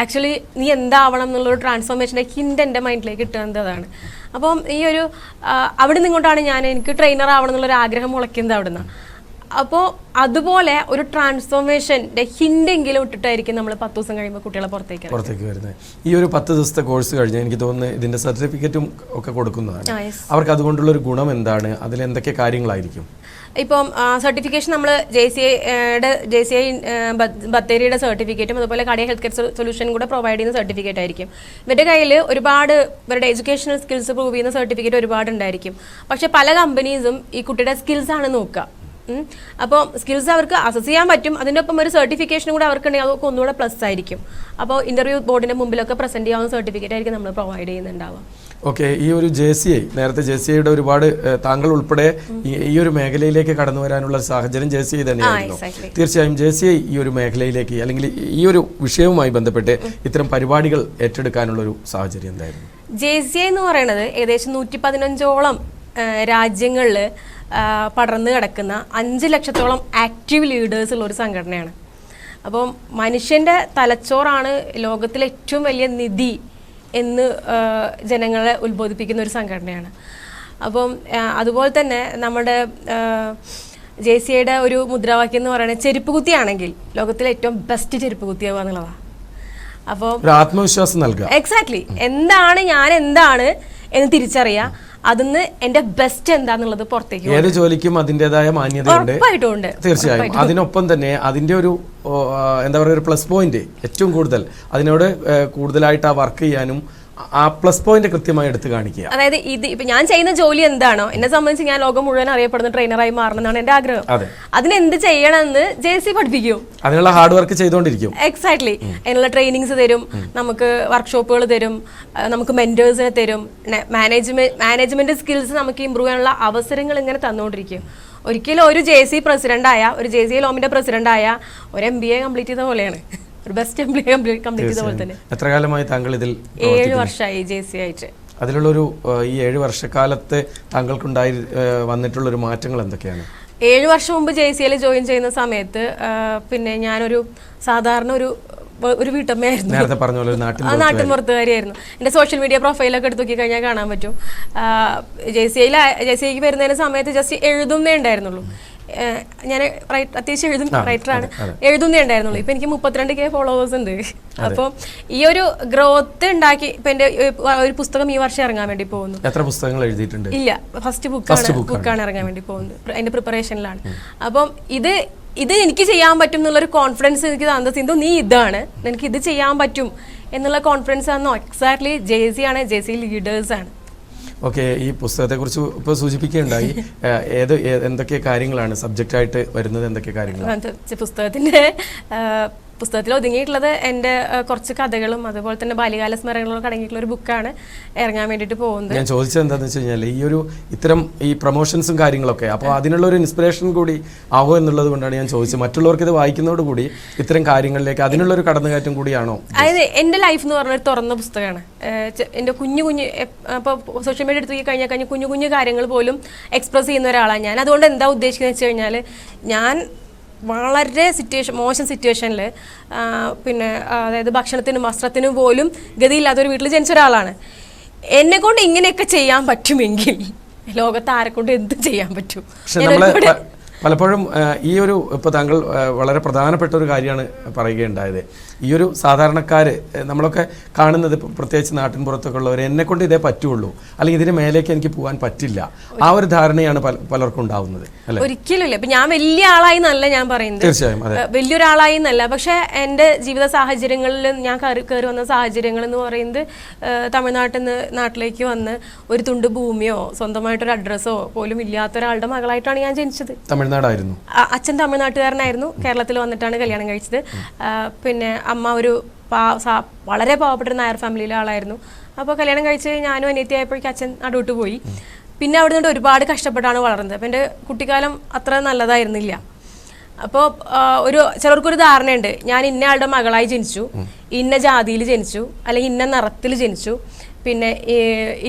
ആക്ച്വലി നീ എന്താവണം എന്നുള്ളൊരു ട്രാൻസ്ഫോർമേഷന്റെ ഹിന്റ് എന്റെ മൈൻഡിലേക്ക് കിട്ടുന്നത് അതാണ്. അപ്പം ഈ ഒരു അവിടെ നിന്നുകൊണ്ടാണ് ഞാൻ എനിക്ക് ട്രെയിനർ ആവണം എന്നുള്ളൊരു ആഗ്രഹം മുളയ്ക്കുന്നത് അവിടെ നിന്നാണ് അപ്പോൾ അതുപോലെ ഒരു ട്രാൻസ്ഫോർമേഷന്റെ ഹിന്റെങ്കിലും ഇട്ടിട്ടായിരിക്കും നമ്മൾ പത്ത് ദിവസം കഴിയുമ്പോൾ കുട്ടികളെ പുറത്തേക്ക് പുറത്തേക്ക് വരുന്നത്. ഈ ഒരു പത്ത് ദിവസത്തെ കോഴ്സ് കഴിഞ്ഞ് എനിക്ക് തോന്നുന്നു ഇതിന്റെ സർട്ടിഫിക്കറ്റും ഒക്കെ കൊടുക്കുന്നതാണ്. അവർക്ക് അതുകൊണ്ടുള്ള ഒരു ഗുണം എന്താണ്? അതിൽ എന്തൊക്കെ കാര്യങ്ങളായിരിക്കും? ഇപ്പം സർട്ടിഫിക്കേഷൻ നമ്മൾ ജെ സി ഐയുടെ ജെ സി ഐ ബത്തേരിയുടെ സർട്ടിഫിക്കറ്റും അതുപോലെ കടയ ഹെൽത്ത് കെയർ സൊല്യൂഷൻ കൂടെ പ്രൊവൈഡ് ചെയ്യുന്ന സർട്ടിഫിക്കറ്റ് ആയിരിക്കും. ഇവരുടെ കയ്യിൽ ഒരുപാട് ഇവരുടെ എഡ്യൂക്കേഷണൽ സ്കിൽസ് പ്രൂവ് ചെയ്യുന്ന സർട്ടിഫിക്കറ്റ് ഒരുപാട് ഉണ്ടായിരിക്കും. പക്ഷെ പല കമ്പനീസും ഈ കുട്ടിയുടെ സ്കിൽസ് ആണ് നോക്കുക. അപ്പോൾ സ്കിൽസ് അവർക്ക് അസസ് ചെയ്യാൻ പറ്റും. അതിന്റെ ഒപ്പം ഒരു സർട്ടിഫിക്കേഷൻ കൂടെ അവർക്ക് അവർക്കുണ്ടെങ്കിൽ അതൊക്കെ ഒന്നുകൂടെ പ്ലസ് ആയിരിക്കും. അപ്പോൾ ഇന്റർവ്യൂ ബോർഡിന്റെ മുമ്പിലൊക്കെ പ്രസന്റ് ചെയ്യാവുന്ന സർട്ടിഫിക്കറ്റ് ആയിരിക്കും നമ്മൾ പ്രൊവൈഡ് ചെയ്യുന്നുണ്ടാവുക. ഓക്കെ ഈ ഒരു ജെ സി ഐ നേരത്തെ ജെ സി ഐയുടെ ഒരുപാട് താങ്കൾ ഉൾപ്പെടെ ഈ- ഈ ഒരു മേഖലയിലേക്ക് കടന്നു വരാനുള്ള സാഹചര്യം ജെ സി ഐ തന്നെയായിരുന്നു തീർച്ചയായും ജെ സി ഐ ഈ ഒരു മേഖലയിലേക്ക് അല്ലെങ്കിൽ ഈ ഒരു വിഷയവുമായി ബന്ധപ്പെട്ട് ഇത്തരം പരിപാടികൾ ഏറ്റെടുക്കാനുള്ള ഒരു സാഹചര്യം എന്തായിരുന്നു? ജെ സി ഐ എന്ന് പറയുന്നത് ഏകദേശം നൂറ്റി പതിനഞ്ചോളം രാജ്യങ്ങളിൽ പടർന്നു കിടക്കുന്ന അഞ്ച് ലക്ഷത്തോളം ആക്റ്റീവ് ലീഡേഴ്സ് ഉള്ള ഒരു സംഘടനയാണ്. അപ്പം മനുഷ്യന്റെ തലച്ചോറാണ് ലോകത്തിലെ ഏറ്റവും വലിയ നിധി എന്ന് ജനങ്ങളെ ഉത്ബോധിപ്പിക്കുന്ന ഒരു സംഘടനയാണ്. അപ്പം അതുപോലെ തന്നെ നമ്മുടെ ജെ സി ഐയുടെ ഒരു മുദ്രാവാക്യം എന്ന് പറയുന്നത് ചെരുപ്പ് കുത്തിയാണെങ്കിൽ ലോകത്തിലെ ഏറ്റവും ബെസ്റ്റ് ചെരുപ്പ് കുത്തിയാവുക എന്നുള്ളതാണ് അപ്പോൾ ആത്മവിശ്വാസം നൽകുക. എക്സാക്ട്ലി എന്താണ് ഞാൻ എന്താണ് എന്ന് തിരിച്ചറിയാം. അതിന്ന് എന്റെ ബെസ്റ്റ് എന്താന്നുള്ളത് പുറത്തേക്ക് ഏത് ജോലിക്കും അതിന്റെതായ മാന്യതയുണ്ട്. ഉറപ്പായിട്ടുണ്ട് തീർച്ചയായും. അതിനൊപ്പം തന്നെ അതിന്റെ ഒരു എന്താ പറയുക ഒരു പ്ലസ് പോയിന്റ് ഏറ്റവും കൂടുതൽ. അതിനോട് കൂടുതലായിട്ട് ആ വർക്ക് ചെയ്യാനും ആ പ്ലസ് പോയിന്റ് കൃത്യമായി എടുത്ത് കാണിക്കുക. അതായത് ഇത് ഇപ്പൊ ഞാൻ ചെയ്യുന്ന ജോലി എന്താണോ എന്നെ സംബന്ധിച്ച് ഞാൻ ലോകം മുഴുവൻ അറിയപ്പെടുന്ന ട്രെയിനറായി മാറണം എന്നാണ് എന്റെ ആഗ്രഹം. അതെ. അതിന് എന്ത് ചെയ്യണമെന്ന് ജെ സി പഠിപ്പിക്കും. അതിനുള്ള ഹാർഡ് വർക്ക് ചെയ്തുകൊണ്ടിരിക്കും. എക്സാക്ട്ലി അതിനുള്ള ട്രെയിനിങ്സ് തരും നമുക്ക് വർക്ക്ഷോപ്പുകൾ തരും നമുക്ക് മെന്റേഴ്സിനെ തരും മാനേജ്മെന്റ് മാനേജ്മെന്റ് സ്കിൽസ് നമുക്ക് ഇമ്പ്രൂവ് ചെയ്യാനുള്ള അവസരങ്ങൾ ഇങ്ങനെ തന്നുകൊണ്ടിരിക്കും. ഒരിക്കലും ഒരു ജെ സി പ്രസിഡന്റ് ആയ ഒരു ജെ സി ലോമിന്റെ പ്രസിഡന്റ് ആയ ഒരു എം ബി എ കംപ്ലീറ്റ് ചെയ്ത പോലെയാണ്. ഒരു ബെസ്റ്റ് എംപ്ലോയി കംപ്ലീറ്റ് ചെയ്ത പോലെ തന്നെ. എത്ര കാലമായി താങ്കൾ ഇതിൽ ഏഴ് വർഷമായി ജെ സി ആയിട്ട്. അതിലുള്ളൊരു ഒരു ഈ ഏഴ് വർഷക്കാലത്ത് താങ്കൾക്കുണ്ടായി വന്നിട്ടുള്ള ഒരു മാറ്റങ്ങൾ എന്തൊക്കെയാണ്? ഏഴ് വർഷം മുമ്പ് ജെ സി എൽ ജോയിൻ ചെയ്യുന്ന സമയത്ത് പിന്നെ ഞാനൊരു സാധാരണ ഒരു ഒരു വീട്ടമ്മയായിരുന്നു. നേരത്തെ പറഞ്ഞ പോലെ ഒരു നാട്ടിൻ ആ നാട്ടിൻ പുറത്തുകാരിയായിരുന്നു എന്റെ സോഷ്യൽ മീഡിയ പ്രൊഫൈലൊക്കെ എടുത്ത് നോക്കി കഴിഞ്ഞാൽ കാണാൻ പറ്റും. ജെ സി ഐയിൽ ജെ സി ഐക്ക് വരുന്നതിന് സമയത്ത് ജസ്റ്റ് എഴുതുന്നേ ഉണ്ടായിരുന്നുള്ളൂ. ഞാൻ അത്യാവശ്യം എഴുതും റൈറ്ററാണ് എഴുതുന്നേ ഉണ്ടായിരുന്നുള്ളൂ. ഇപ്പൊ എനിക്ക് മുപ്പത്തിരണ്ട് കെ ഫോളോവേഴ്സ് ഉണ്ട്. അപ്പോൾ ഈ ഒരു ഗ്രോത്ത് ഉണ്ടാക്കി ഇപ്പൊ എന്റെ ഒരു പുസ്തകം ഈ വർഷം ഇറങ്ങാൻ വേണ്ടി പോകുന്നു. എത്ര പുസ്തകങ്ങൾ എഴുതിയിട്ടുണ്ട്? ഇല്ല ഫസ്റ്റ് ബുക്കാണ് ബുക്കാണ് ഇറങ്ങാൻ വേണ്ടി പോകുന്നത്. അതിന്റെ പ്രിപ്പറേഷനിലാണ് അപ്പം ഇത് ഇത് എനിക്ക് ചെയ്യാൻ പറ്റും എന്നുള്ളൊരു കോൺഫിഡൻസ് എനിക്ക് തന്ന സിന്ധു നീ ഇതാണ്. എനിക്ക് ഇത് ചെയ്യാൻ പറ്റും എന്നുള്ള കോൺഫിഡൻസ് തന്നോ എക്സാക്ട്ലി ജെ സി ആണ്. ജെ സി ലീഡേഴ്സ് ആണ്. ഓക്കെ ഈ പുസ്തകത്തെക്കുറിച്ച് ഇപ്പോൾ സൂചിപ്പിക്കുകയുണ്ടായി. ഏത് എന്തൊക്കെ കാര്യങ്ങളാണ് സബ്ജക്റ്റായിട്ട് വരുന്നത്? എന്തൊക്കെ കാര്യങ്ങളാണ്? പുസ്തകത്തിന്റെ പുസ്തകത്തിൽ ഒതുങ്ങിയിട്ടുള്ളത് എന്റെ കുറച്ച് കഥകളും അതുപോലെ തന്നെ ബാല്യകാല സ്മരണകളും അടങ്ങിയിട്ടുള്ള ഒരു ബുക്കാണ് ഇറങ്ങാൻ വേണ്ടിട്ട് പോകുന്നത്. ഞാൻ ചോദിച്ചത് എന്താന്ന് വെച്ച് കഴിഞ്ഞാൽ ഈ ഒരു ഇത്തരം ഈ പ്രൊമോഷൻസും കാര്യങ്ങളൊക്കെ അപ്പോൾ അതിനുള്ള ഒരു ഇൻസ്പിറേഷൻ കൂടി ആവോ എന്നുള്ളത് കൊണ്ടാണ് ഞാൻ ചോദിച്ചത്. മറ്റുള്ളവർക്ക് ഇത് വായിക്കുന്നതോടുകൂടി ഇത്തരം കാര്യങ്ങളിലേക്ക് അതിനുള്ള ഒരു കടന്നുകയറ്റം കൂടിയാണോ? അതായത് എന്റെ ലൈഫ് എന്ന് പറഞ്ഞ ഒരു തുറന്ന പുസ്തകമാണ്. എന്റെ എന്റെ കുഞ്ഞു കുഞ്ഞു അപ്പോൾ സോഷ്യൽ മീഡിയ എടുത്ത് കഴിഞ്ഞാൽ കഴിഞ്ഞാൽ കുഞ്ഞു കുഞ്ഞു കാര്യങ്ങൾ പോലും എക്സ്പ്രസ് ചെയ്യുന്ന ഒരാളാണ് ഞാൻ. അതുകൊണ്ട് എന്താ ഉദ്ദേശിക്കുന്നത് വെച്ച് കഴിഞ്ഞാൽ ഞാൻ വളരെ സിറ്റുവേഷൻ മോശം സിറ്റുവേഷനിൽ പിന്നെ അതായത് ഭക്ഷണത്തിനും വസ്ത്രത്തിനും പോലും ഗതിയില്ലാത്തൊരു വീട്ടിൽ ജനിച്ച ഒരാളാണ്. എന്നെ കൊണ്ട് ഇങ്ങനെയൊക്കെ ചെയ്യാൻ പറ്റുമെങ്കിൽ ലോകത്ത് ആരെ കൊണ്ട് എന്ത് ചെയ്യാൻ പറ്റും? പലപ്പോഴും ഈ ഒരു ഇപ്പോൾ താങ്കൾ വളരെ പ്രധാനപ്പെട്ട ഒരു കാര്യമാണ് പറയുകയുണ്ടായത്. ഈ ഒരു സാധാരണക്കാർ നമ്മളൊക്കെ കാണുന്നത് പ്രത്യേകിച്ച് നാട്ടിൻ പുറത്തൊക്കെ ഉള്ളവർ എന്നെ കൊണ്ട് ഇതേ പറ്റുള്ളൂ. അല്ലെങ്കിൽ ഇതിന് മേലേക്ക് എനിക്ക് പോകാൻ പറ്റില്ല. ആ ഒരു ധാരണയാണ് പലർക്കും ഉണ്ടാവുന്നത്. ഒരിക്കലും ഇല്ല ഇപ്പൊ ഞാൻ വലിയ ആളായി എന്നല്ല ഞാൻ പറയുന്നത്. തീർച്ചയായും വലിയൊരാളായി എന്നല്ല പക്ഷെ എന്റെ ജീവിത സാഹചര്യങ്ങളിൽ ഞാൻ കയറി വന്ന സാഹചര്യങ്ങൾ എന്ന് പറയുന്നത് തമിഴ്നാട്ടിൽ നിന്ന് നാട്ടിലേക്ക് വന്ന് ഒരു തുണ്ട് ഭൂമിയോ സ്വന്തമായിട്ടൊരു അഡ്രസ്സോ പോലും ഇല്ലാത്ത ഒരാളുടെ മകളായിട്ടാണ് ഞാൻ ജനിച്ചത്. തമിഴ്നാടായിരുന്നു. അച്ഛൻ തമിഴ്നാട്ടുകാരനായിരുന്നു. കേരളത്തിൽ വന്നിട്ടാണ് കല്യാണം കഴിച്ചത്. പിന്നെ അമ്മ ഒരു പാ വളരെ പാവപ്പെട്ട ഒരു നായർ ഫാമിലിയിലെ ആളായിരുന്നു. അപ്പോൾ കല്യാണം കഴിച്ച് ഞാനും അനിയത്തി ആയപ്പോഴേക്കും അച്ഛൻ നടുവിട്ട് പോയി. പിന്നെ അവിടെ നിന്നുകൊണ്ട് ഒരുപാട് കഷ്ടപ്പെട്ടാണ് വളർന്നത്. അപ്പം എന്റെ കുട്ടിക്കാലം അത്ര നല്ലതായിരുന്നില്ല. അപ്പോൾ ഒരു ചിലർക്കൊരു ധാരണയുണ്ട്. ഞാൻ ഇന്ന ആളുടെ മകളായി ജനിച്ചു ഇന്ന ജാതിയിൽ ജനിച്ചു അല്ലെങ്കിൽ ഇന്ന നിറത്തിൽ ജനിച്ചു പിന്നെ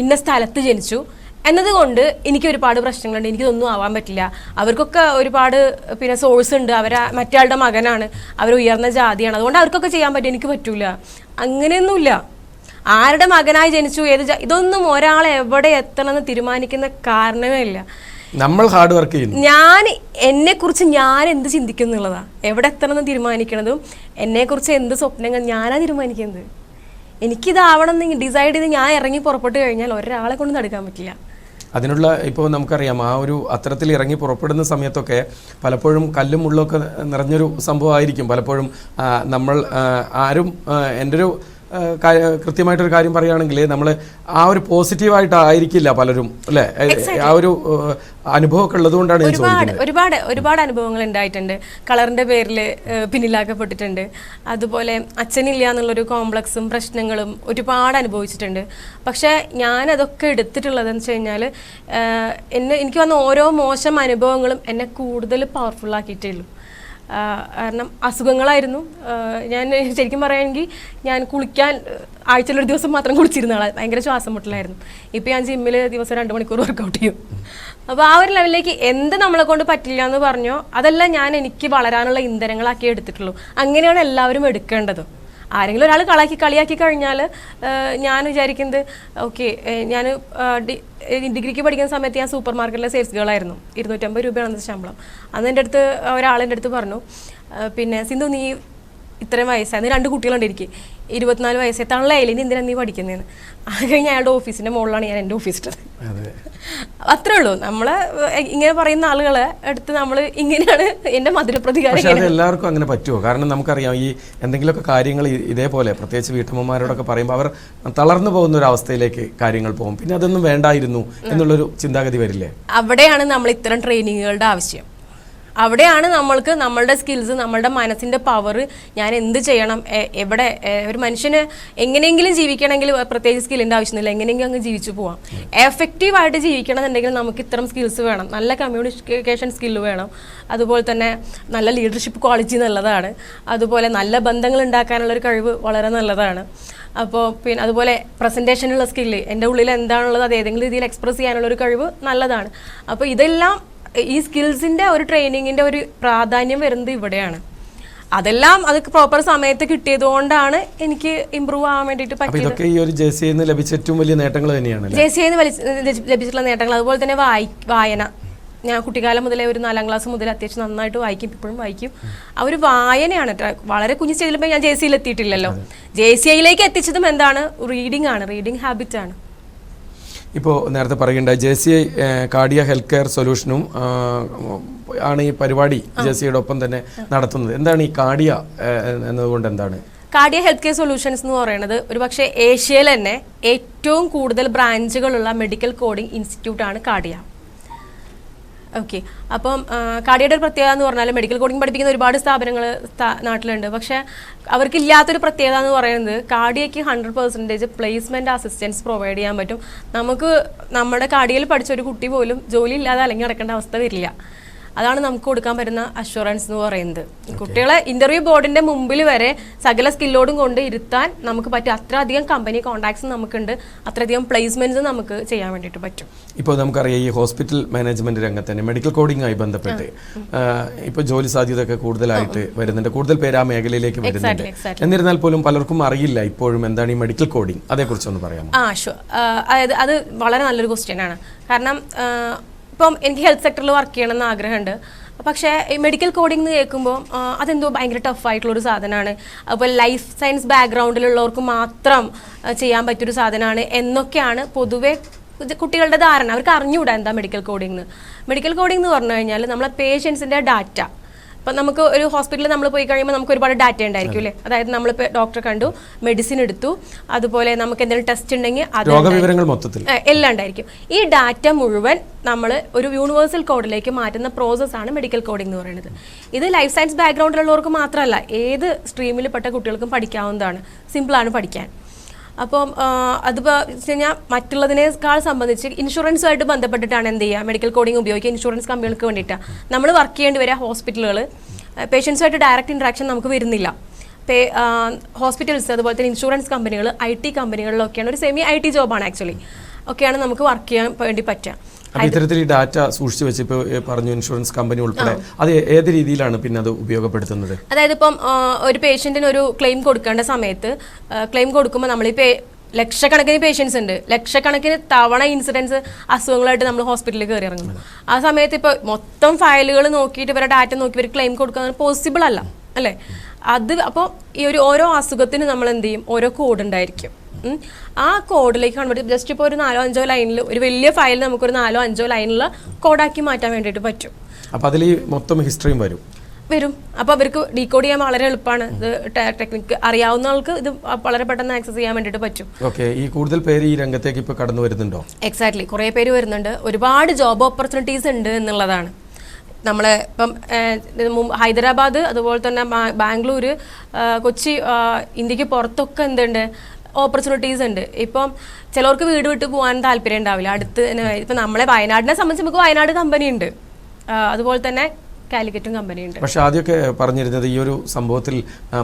ഇന്ന സ്ഥലത്ത് ജനിച്ചു എന്നതുകൊണ്ട് എനിക്ക് ഒരുപാട് പ്രശ്നങ്ങളുണ്ട്. എനിക്കിതൊന്നും ആവാൻ പറ്റില്ല. അവർക്കൊക്കെ ഒരുപാട് പിന്നെ സോഴ്സ് ഉണ്ട്. അവർ മറ്റാളുടെ മകനാണ്. അവർ ഉയർന്ന ജാതിയാണ്. അതുകൊണ്ട് അവർക്കൊക്കെ ചെയ്യാൻ പറ്റും എനിക്ക് പറ്റൂല. അങ്ങനെയൊന്നുമില്ല. ആരുടെ മകനായി ജനിച്ചു ഏത് ഇതൊന്നും ഒരാളെ എവിടെ എത്തണമെന്ന് തീരുമാനിക്കുന്ന കാരണമേ ഇല്ല. നമ്മൾ ഹാർഡ് വർക്ക് ചെയ്യുന്നു. ഞാൻ എന്നെ കുറിച്ച് ഞാൻ എന്ത് ചിന്തിക്കും എന്നുള്ളതാ. എവിടെ എത്തണമെന്ന് തീരുമാനിക്കണതും എന്നെ കുറിച്ച് എന്ത് സ്വപ്നങ്ങൾ ഞാനാ തീരുമാനിക്കുന്നത്. എനിക്കിതാവണം എന്ന് ഡിസൈഡ് ചെയ്ത് ഞാൻ ഇറങ്ങി പുറപ്പെട്ട് കഴിഞ്ഞാൽ ഒരാളെ കൊണ്ട് നടക്കാൻ പറ്റില്ല. അതിനുള്ള ഇപ്പോൾ നമുക്കറിയാം ആ ഒരു അത്തരത്തിൽ ഇറങ്ങി പുറപ്പെടുന്ന സമയത്തൊക്കെ പലപ്പോഴും കല്ലും മുള്ളൊക്കെ നിറഞ്ഞൊരു സംഭവമായിരിക്കും. പലപ്പോഴും നമ്മൾ ആരും എന്റെ ഒരു കൃത്യമായിട്ടൊരു കാര്യം പറയുകയാണെങ്കിൽ നമ്മൾ ആ ഒരു പോസിറ്റീവായിട്ടായിരിക്കില്ല പലരും അല്ലേ? ആ ഒരു അനുഭവമൊക്കെ ഉള്ളത് കൊണ്ടാണ് ഒരുപാട് ഒരുപാട് ഒരുപാട് അനുഭവങ്ങൾ ഉണ്ടായിട്ടുണ്ട്. കളറിന്റെ പേരിൽ പിന്നിലാക്കപ്പെട്ടിട്ടുണ്ട്. അതുപോലെ അച്ഛനില്ല എന്നുള്ളൊരു കോംപ്ലക്സും പ്രശ്നങ്ങളും ഒരുപാട് അനുഭവിച്ചിട്ടുണ്ട്. പക്ഷെ ഞാൻ അതൊക്കെ എടുത്തിട്ടുള്ളതെന്ന് വെച്ച് കഴിഞ്ഞാൽ എന്നെ എനിക്ക് വന്ന ഓരോ മോശം അനുഭവങ്ങളും എന്നെ കൂടുതൽ പവർഫുൾ ആക്കിയിട്ടേ ഉള്ളൂ. കാരണം അസുഖങ്ങളായിരുന്നു. ഞാൻ ശരിക്കും പറയുകയാണെങ്കിൽ ഞാൻ കുളിക്കാൻ ആഴ്ചയിലൊരു ദിവസം മാത്രം കുളിച്ചിരുന്ന ആളാണ് ഭയങ്കര ശ്വാസം മുട്ടലായിരുന്നു. ഇപ്പം ഞാൻ ജിമ്മിൽ ദിവസം രണ്ട് മണിക്കൂർ വർക്കൗട്ട് ചെയ്യും. അപ്പോൾ ആ ഒരു ലെവലിലേക്ക് എന്ത് നമ്മളെ കൊണ്ട് പറ്റില്ല എന്ന് പറഞ്ഞോ അതെല്ലാം ഞാൻ എനിക്ക് വളരാനുള്ള ഇന്ധനങ്ങളാക്കി എടുത്തിട്ടുള്ളൂ. അങ്ങനെയാണ് എല്ലാവരും എടുക്കേണ്ടത്. ആരെങ്കിലും ഒരാൾ കളാക്കി കളിയാക്കി കഴിഞ്ഞാൽ ഞാൻ വിചാരിക്കുന്നത് ഓക്കെ ഞാൻ ഡിഗ്രിക്ക് പഠിക്കുന്ന സമയത്ത് ഞാൻ സൂപ്പർ മാർക്കറ്റിലെ സെയിൽസ് ഗേളായിരുന്നു ഇരുന്നൂറ്റമ്പത് രൂപയാണ് ശമ്പളം. അന്ന് എന്റെ അടുത്ത് ഒരാളെന്റെ അടുത്ത് പറഞ്ഞു പിന്നെ സിന്ധു നീ ഇത്രയും വയസ്സായിരുന്നു രണ്ട് കുട്ടികളുണ്ട് എനിക്ക്. ഇരുപത്തിനാല് വയസ്സേ. തള്ളയില്ല ഇനി എന്തിനാ നീ പഠിക്കുന്നതെന്ന് അത് കഴിഞ്ഞ് അയാളുടെ ഓഫീസിന്റെ മുകളിലാണ് ഞാൻ എന്റെ ഓഫീസിട്ടത് അതെ. അത്രേ ഉള്ളൂ. നമ്മളെ ഇങ്ങനെ പറയുന്ന ആളുകളെ അടുത്ത് നമ്മൾ ഇങ്ങനെയാണ് എന്റെ മധുരപ്രതികാരം എല്ലാവർക്കും അങ്ങനെ പറ്റുമോ? കാരണം നമുക്കറിയാം ഈ എന്തെങ്കിലുമൊക്കെ കാര്യങ്ങൾ ഇതേപോലെ പ്രത്യേകിച്ച് വീട്ടമ്മമാരോടൊക്കെ പറയുമ്പോൾ അവർ തളർന്നു പോകുന്ന ഒരു അവസ്ഥയിലേക്ക് കാര്യങ്ങൾ പോകും. പിന്നെ അതൊന്നും വേണ്ടായിരുന്നു എന്നുള്ളൊരു ചിന്താഗതി വരില്ലേ? അവിടെയാണ് നമ്മൾ ഇത്തരം ട്രെയിനിങ്ങുകളുടെ ആവശ്യം. അവിടെയാണ് നമ്മൾക്ക് നമ്മളുടെ സ്കിൽസ് നമ്മളുടെ മനസ്സിന്റെ പവർ ഞാൻ എന്ത് ചെയ്യണം എവിടെ ഒരു മനുഷ്യന് എങ്ങനെയെങ്കിലും ജീവിക്കണമെങ്കിൽ പ്രത്യേകിച്ച് സ്കില്ലിന്റെ ആവശ്യമില്ല. എങ്ങനെയെങ്കിലും അങ്ങ് ജീവിച്ചു പോവാം. എഫക്റ്റീവായിട്ട് ജീവിക്കണം എന്നുണ്ടെങ്കിൽ നമുക്ക് ഇത്തരം സ്കിൽസ് വേണം. നല്ല കമ്മ്യൂണിക്കേഷൻ സ്കില്ല് വേണം. അതുപോലെ തന്നെ നല്ല ലീഡർഷിപ്പ് ക്വാളിറ്റി നല്ലതാണ്. അതുപോലെ നല്ല ബന്ധങ്ങൾ ഉണ്ടാക്കാനുള്ളൊരു കഴിവ് വളരെ നല്ലതാണ്. അപ്പോൾ പിന്നെ അതുപോലെ പ്രസന്റേഷനുള്ള സ്കില്ല് എന്റെ ഉള്ളിൽ എന്താണുള്ളത് അത് ഏതെങ്കിലും രീതിയിൽ എക്സ്പ്രസ് ചെയ്യാനുള്ള ഒരു കഴിവ് നല്ലതാണ്. അപ്പോൾ ഇതെല്ലാം ഈ സ്കിൽസിന്റെ ഒരു ട്രെയിനിങ്ങിന്റെ ഒരു പ്രാധാന്യം വരുന്നത് ഇവിടെയാണ്. അതെല്ലാം അത് പ്രോപ്പർ സമയത്ത് കിട്ടിയത് കൊണ്ടാണ് എനിക്ക് ഇമ്പ്രൂവ് ആവാൻ വേണ്ടിയിട്ട് ഇതൊക്കെ ഈ ഒരു ജെ സി നിന്ന് ലഭിച്ച ഏറ്റവും വലിയ നേട്ടങ്ങൾ തന്നെയാണ് ജെ സി ഐന്ന് ലഭിച്ചിട്ടുള്ള നേട്ടങ്ങൾ. അതുപോലെ തന്നെ വായി വായന. ഞാൻ കുട്ടിക്കാലം മുതലേ ഒരു നാലാം ക്ലാസ് മുതൽ അത്യാവശ്യം നന്നായിട്ട് വായിക്കും ഇപ്പോഴും വായിക്കും. ആ ഒരു വായനയാണ് വളരെ കുഞ്ഞു സ്റ്റേജിൽ ഞാൻ ജെ സിയിൽ എത്തിയിട്ടില്ലല്ലോ. ജെ സി ഐയിലേക്ക് എത്തിച്ചതും എന്താണ്? റീഡിംഗ് ആണ്. റീഡിംഗ് ഹാബിറ്റ് ആണ്. ഇപ്പോൾ നേരത്തെ പറയേണ്ട J C I Cardia health care സൊല്യൂഷനും ആണ് ഈ പരിപാടി ജെ സി ഐയുടെ ഒപ്പം തന്നെ നടത്തുന്നത്. എന്താണ് ഈ കാർഡിയ എന്നതുകൊണ്ട് എന്താണ്? കാർഡിയ ഹെൽത്ത് കെയർ സൊല്യൂഷൻസ് എന്ന് പറയുന്നത് ഒരു പക്ഷേ ഏഷ്യയിൽ തന്നെ ഏറ്റവും കൂടുതൽ ബ്രാഞ്ചുകളുള്ള മെഡിക്കൽ കോഡിംഗ് ഇൻസ്റ്റിറ്റ്യൂട്ടാണ് ആണ് കാർഡിയ. ഓക്കെ അപ്പം കാർഡിയുടെ ഒരു പ്രത്യേകത എന്ന് പറഞ്ഞാൽ മെഡിക്കൽ കോഡിംഗ് പഠിപ്പിക്കുന്ന ഒരുപാട് സ്ഥാപനങ്ങൾ നാട്ടിലുണ്ട്. പക്ഷേ അവർക്കില്ലാത്തൊരു പ്രത്യേകത എന്ന് പറയുന്നത് കാർഡിയയ്ക്ക് hundred percentage placement assistance provide ചെയ്യാൻ പറ്റും. നമുക്ക് നമ്മുടെ കാർഡിയയിൽ പഠിച്ച ഒരു കുട്ടി പോലും ജോലി ഇല്ലാതെ അല്ലെങ്കിൽ നടക്കേണ്ട അവസ്ഥ വരില്ല. അതാണ് നമുക്ക് കൊടുക്കാൻ പറ്റുന്ന അഷുറൻസ് എന്ന് പറയുന്നത്. കുട്ടികളെ ഇന്റർവ്യൂ ബോർഡിന്റെ മുമ്പിൽ വരെ സകല സ്കില്ലോടും കൊണ്ട് ഇരുത്താൻ നമുക്ക് പറ്റും. അത്രയധികം കമ്പനി കോൺടാക്ട്സ് നമുക്കുണ്ട്. അത്രയധികം പ്ലേസ്മെന്റ്സ് നമുക്ക് ചെയ്യാൻ വേണ്ടിയിട്ട് പറ്റും. ഇപ്പോൾ നമുക്കറിയാം ഈ ഹോസ്പിറ്റൽ മാനേജ്മെന്റ് രംഗത്ത് തന്നെ മെഡിക്കൽ കോഡിംഗുമായി ബന്ധപ്പെട്ട് ഇപ്പോൾ ജോലി സാധ്യതയൊക്കെ കൂടുതലായിട്ട് വരുന്നുണ്ട്. കൂടുതൽ പേര് ആ മേഖലയിലേക്ക് വരുന്നുണ്ട്. എന്നിരുന്നാൽ പോലും പലർക്കും അറിയില്ല ഇപ്പോഴും എന്താണ് ഈ മെഡിക്കൽ കോഡിംഗ് അതേക്കുറിച്ചൊന്ന് പറയാമോ? ആ ഷുവർ അതായത് അത് വളരെ നല്ലൊരു ക്വസ്റ്റ്യൻ ആണ്. കാരണം ഇപ്പം എനിക്ക് ഹെൽത്ത് സെക്ടറിൽ വർക്ക് ചെയ്യണമെന്ന് ആഗ്രഹമുണ്ട്. പക്ഷേ ഈ മെഡിക്കൽ കോഡിംഗ് എന്ന് കേൾക്കുമ്പോൾ അതെന്തോ ഭയങ്കര ടഫായിട്ടുള്ളൊരു സാധനമാണ്. അതുപോലെ ലൈഫ് സയൻസ് ബാക്ക്ഗ്രൗണ്ടിലുള്ളവർക്ക് മാത്രം ചെയ്യാൻ പറ്റിയൊരു സാധനമാണ് എന്നൊക്കെയാണ് പൊതുവേ കുട്ടികളുടെ ധാരണ. അവർക്ക് അറിഞ്ഞുകൂടാ എന്താ മെഡിക്കൽ കോഡിംഗ് മെഡിക്കൽ കോഡിംഗ് എന്ന് പറഞ്ഞു കഴിഞ്ഞാൽ നമ്മളെ പേഷ്യൻസിന്റെ ഡാറ്റ ഇപ്പം നമുക്ക് ഒരു ഹോസ്പിറ്റലിൽ നമ്മൾ പോയി കഴിയുമ്പോൾ നമുക്ക് ഒരുപാട് ഡാറ്റ ഉണ്ടായിരിക്കും അല്ലേ? അതായത് നമ്മൾ ഡോക്ടറെ കണ്ടു മെഡിസിൻ എടുത്തു അതുപോലെ നമുക്ക് എന്തെങ്കിലും ടെസ്റ്റ് ഉണ്ടെങ്കിൽ രോഗവിവരങ്ങൾ മൊത്തത്തിൽ. എല്ലാം ഉണ്ടായിരിക്കും. ഈ ഡാറ്റ മുഴുവൻ നമ്മൾ ഒരു യൂണിവേഴ്സൽ കോഡിലേക്ക് മാറ്റുന്ന പ്രോസസ്സാണ് മെഡിക്കൽ കോഡിംഗ് എന്ന് പറയുന്നത്. ഇത് ലൈഫ് സയൻസ് ബാക്ക്ഗ്രൗണ്ടിലുള്ളവർക്ക് മാത്രമല്ല ഏത് സ്ട്രീമിൽ പെട്ട കുട്ടികൾക്കും പഠിക്കാവുന്നതാണ്. സിമ്പിളാണ് പഠിക്കാൻ. അപ്പം അതിപ്പോ അതിപ്പോൾ കഴിഞ്ഞാൽ മറ്റുള്ളതിനേക്കാൾ സംബന്ധിച്ച് ഇൻഷുറൻസുമായിട്ട് ബന്ധപ്പെട്ടിട്ടാണ് എന്ത് ചെയ്യുക? മെഡിക്കൽ കോഡിംഗ് ഉപയോഗിക്കുക ഇൻഷുറൻസ് കമ്പനികൾക്ക് വേണ്ടിയിട്ടാണ് നമ്മൾ വർക്ക് ചെയ്യേണ്ടി വരിക ഹോസ്പിറ്റലുകൾ പേഷ്യൻസുമായിട്ട് ഡയറക്റ്റ് ഇൻട്രാക്ഷൻ നമുക്ക് വരുന്നില്ല. പേ ഹോസ്പിറ്റൽസ് അതുപോലെ തന്നെ ഇൻഷുറൻസ് കമ്പനികൾ ഐ ടി കമ്പനികളിലൊക്കെയാണ് ഒരു സെമി ഐ ടി ജോബാണ് ആക്ച്വലി ഒക്കെയാണ് നമുക്ക് വർക്ക് ചെയ്യാൻ വേണ്ടി പറ്റുക. ഇത്തരത്തിൽ ഈ ഡാറ്റ സൂക്ഷിച്ചു വെച്ച് ഇപ്പോൾ പറഞ്ഞു ഇൻഷുറൻസ് കമ്പനി ഉൾപ്പെടെ അത് ഏത് രീതിയിലാണ് പിന്നെ അത് ഉപയോഗപ്പെടുത്തുന്നത്? അതായത് ഇപ്പം ഒരു പേഷ്യന്റിന് ഒരു ക്ലെയിം കൊടുക്കേണ്ട സമയത്ത് ക്ലെയിം കൊടുക്കുമ്പോൾ നമ്മൾ ഈ ലക്ഷക്കണക്കിന് പേഷ്യൻസ് ഉണ്ട്. ലക്ഷക്കണക്കിന് തവണ ഇൻസിഡൻസ് അസുഖങ്ങളായിട്ട് നമ്മൾ ഹോസ്പിറ്റലിൽ കയറി ഇറങ്ങുന്നു ആ സമയത്ത് ഇപ്പോൾ മൊത്തം ഫയലുകൾ നോക്കിയിട്ട് ഇവരുടെ ഡാറ്റ നോക്കി ഇവർ ക്ലെയിം കൊടുക്കാൻ പോസിബിൾ അല്ല. അല്ലേ? അത് അപ്പോൾ ഈ ഒരു ഓരോ അസുഖത്തിന് നമ്മൾ എന്ത് ചെയ്യും? ഓരോ കോഡ് ഉണ്ടായിരിക്കും. ആ കോഡിലേക്ക് കൺവേർട്ട് ജസ്റ്റ് ഇപ്പോൾ ഒരു നാലോ അഞ്ചോ ലൈനിൽ ഒരു വലിയ ഫയൽ നമുക്കൊരു നാലോ അഞ്ചോ ലൈനിലുള്ള കോഡാക്കി മാറ്റാൻ വേണ്ടിയിട്ട് പറ്റും. അപ്പോൾ അതിൽ മൊത്തം ഹിസ്റ്ററിയും വരും. വരും. അപ്പോൾ അവർക്ക് ഡീകോഡ് ചെയ്യാൻ വളരെ എളുപ്പമാണ്. ഇത് ടെക്നിക്ക് അറിയാവുന്ന ആൾക്ക് ഇത് വളരെ പെട്ടെന്ന് ആക്സസ് ചെയ്യാൻ വേണ്ടിയിട്ട് പറ്റും. ഓക്കെ ഈ കൂടുതൽ പേര് ഈ രംഗത്തേക്ക് ഇപ്പോൾ കടന്നു വരുന്നുണ്ടോ? എക്സാക്ട്ലി കുറേ പേര് വരുന്നുണ്ട്. ഒരുപാട് ജോബ് ഓപ്പർച്യൂണിറ്റീസ് ഉണ്ട് എന്നുള്ളതാണ്. നമ്മളെ ഇപ്പം ഹൈദരാബാദ് അതുപോലെ തന്നെ ബാംഗ്ലൂർ കൊച്ചി ഇന്ത്യയ്ക്ക് പുറത്തൊക്കെ എന്തുണ്ട്? ഓപ്പർച്യൂണിറ്റീസ് ഉണ്ട്. ഇപ്പം ചിലർക്ക് വീട് വിട്ട് പോകാൻ താല്പര്യം ഉണ്ടാവില്ല. അടുത്ത് ഇപ്പം നമ്മളെ വയനാടിനെ സംബന്ധിച്ച് നമുക്ക് വയനാട് കമ്പനി ഉണ്ട്. അതുപോലെ തന്നെ കാലിക്കറ്റും കമ്പനി ഉണ്ട്. പക്ഷെ ആദ്യമൊക്കെ പറഞ്ഞിരുന്നത് ഈ ഒരു സംഭവത്തിൽ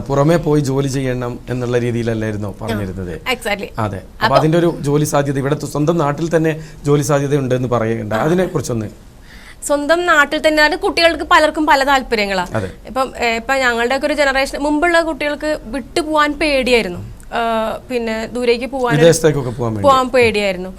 പുറമേ പോയി ജോലി ചെയ്യണം എന്നുള്ള രീതിയിലല്ലായിരുന്നു പറഞ്ഞിരുന്നത്. എക്സാക്ട്ലി അതെ. അപ്പൊ അതിന്റെ ഒരു ജോലി സാധ്യത ഇവിടെ സ്വന്തം നാട്ടിൽ തന്നെ ജോലി സാധ്യത ഉണ്ട് എന്ന് പറയുന്നുണ്ട് അതിനെ കുറിച്ചൊന്ന് സ്വന്തം നാട്ടിൽ തന്നെ അത് കുട്ടികൾക്ക് പലർക്കും പല താല്പര്യങ്ങളാണ്. ഇപ്പം ഇപ്പം ഞങ്ങളുടെയൊക്കെ ഒരു ജനറേഷൻ മുമ്പുള്ള കുട്ടികൾക്ക് വിട്ടുപോകാൻ പേടിയായിരുന്നു. പിന്നെ ദൂരേക്ക് പോകാൻ പോകാൻ പേടിയായിരുന്നു.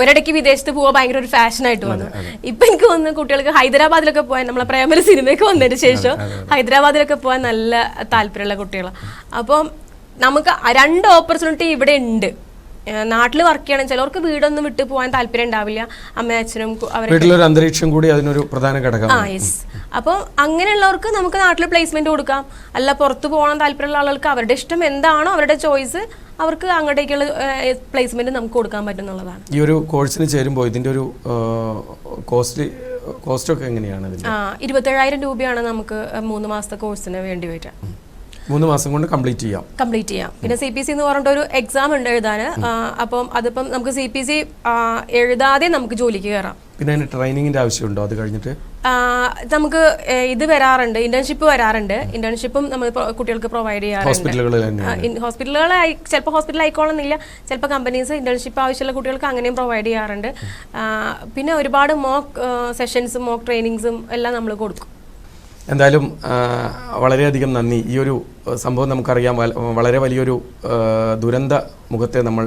ഒരിടയ്ക്ക് വിദേശത്ത് പോകാൻ ഭയങ്കര ഒരു ഫാഷനായിട്ട് വന്നു. ഇപ്പൊ എനിക്ക് വന്ന് കുട്ടികൾക്ക് ഹൈദരാബാദിലൊക്കെ പോകാൻ നമ്മളെ പ്രേമല സിനിമയൊക്കെ വന്നതിന് ശേഷം ഹൈദരാബാദിലൊക്കെ പോകാൻ നല്ല താല്പര്യമുള്ള കുട്ടികളാണ് അപ്പം നമുക്ക് രണ്ട് ഓപ്പർച്യൂണിറ്റി ഇവിടെ ഉണ്ട്. നാട്ടിൽ വർക്ക് ചെയ്യണം. ചിലവർക്ക് വീടൊന്നും വിട്ടു പോകാൻ താല്പര്യം ഉണ്ടാവില്ല. അമ്മയും അച്ഛനും വീട്ടിലൊരു അന്തരീക്ഷം കൂടി അതിനൊരു പ്രധാന ഘടകം ആ യെസ് അപ്പോൾ അങ്ങനെയുള്ളവർക്ക് നമുക്ക് നാട്ടിൽ പ്ലേസ്മെന്റ് കൊടുക്കാം. അല്ല പുറത്തു പോകണം താല്പര്യമുള്ള ആളുകൾക്ക് അവരുടെ ഇഷ്ടം എന്താണോ അവരുടെ ചോയ്സ് അവർക്ക് അങ്ങോട്ടേക്കുള്ള പ്ലേസ്മെന്റ് നമുക്ക് കൊടുക്കാൻ പറ്റും എന്നുള്ളതാണ്. ഈ ഒരു കോഴ്സിന് ചേരുമ്പോൾ ഇതിന്റെ ഒരു കോസ്റ്റ് കോസ്റ്റ് ഒക്കെ എങ്ങനെയാണ് ഇരുപത്തേഴായിരം രൂപയാണ് നമുക്ക് മൂന്ന് മാസത്തെ കോഴ്സിന് വേണ്ടി വരിക. മൂന്ന് മാസം കൊണ്ട് കംപ്ലീറ്റ് ചെയ്യാം. കംപ്ലീറ്റ് ചെയ്യാം. പിന്നെ സി പി സി എന്ന് പറഞ്ഞിട്ട് ഒരു എക്സാം ഉണ്ട് എഴുതാൻ അപ്പം അതിപ്പം നമുക്ക് സി പി സി എഴുതാതെ നമുക്ക് ജോലിക്ക് കയറാം പിന്നെ അതിന് ട്രെയിനിങ്ങിന്റെ ആവശ്യമുണ്ടോ? അത് കഴിഞ്ഞിട്ട്? നമുക്ക് ഇത് വരാറുണ്ട്. ഇന്റേൺഷിപ്പ് വരാറുണ്ട്. ഇന്റേൺഷിപ്പും നമ്മൾ കുട്ടികൾക്ക് പ്രൊവൈഡ് ചെയ്യാറുണ്ട്. ഹോസ്പിറ്റലുകളായി ചിലപ്പോൾ ഹോസ്പിറ്റൽ ആയിക്കോളന്നില്ല ചിലപ്പോൾ കമ്പനീസ് ഇന്റേൺഷിപ്പ് ആവശ്യമുള്ള കുട്ടികൾക്ക് അങ്ങനെയും പ്രൊവൈഡ് ചെയ്യാറുണ്ട്. പിന്നെ ഒരുപാട് മോക്ക് സെഷൻസും മോക്ക് ട്രെയിനിങ്സും എല്ലാം നമ്മൾ കൊടുക്കും. എന്തായാലും വളരെയധികം നന്ദി. ഈ ഒരു സംഭവം നമുക്കറിയാം. വളരെ വലിയൊരു ദുരന്ത മുഖത്തെ നമ്മൾ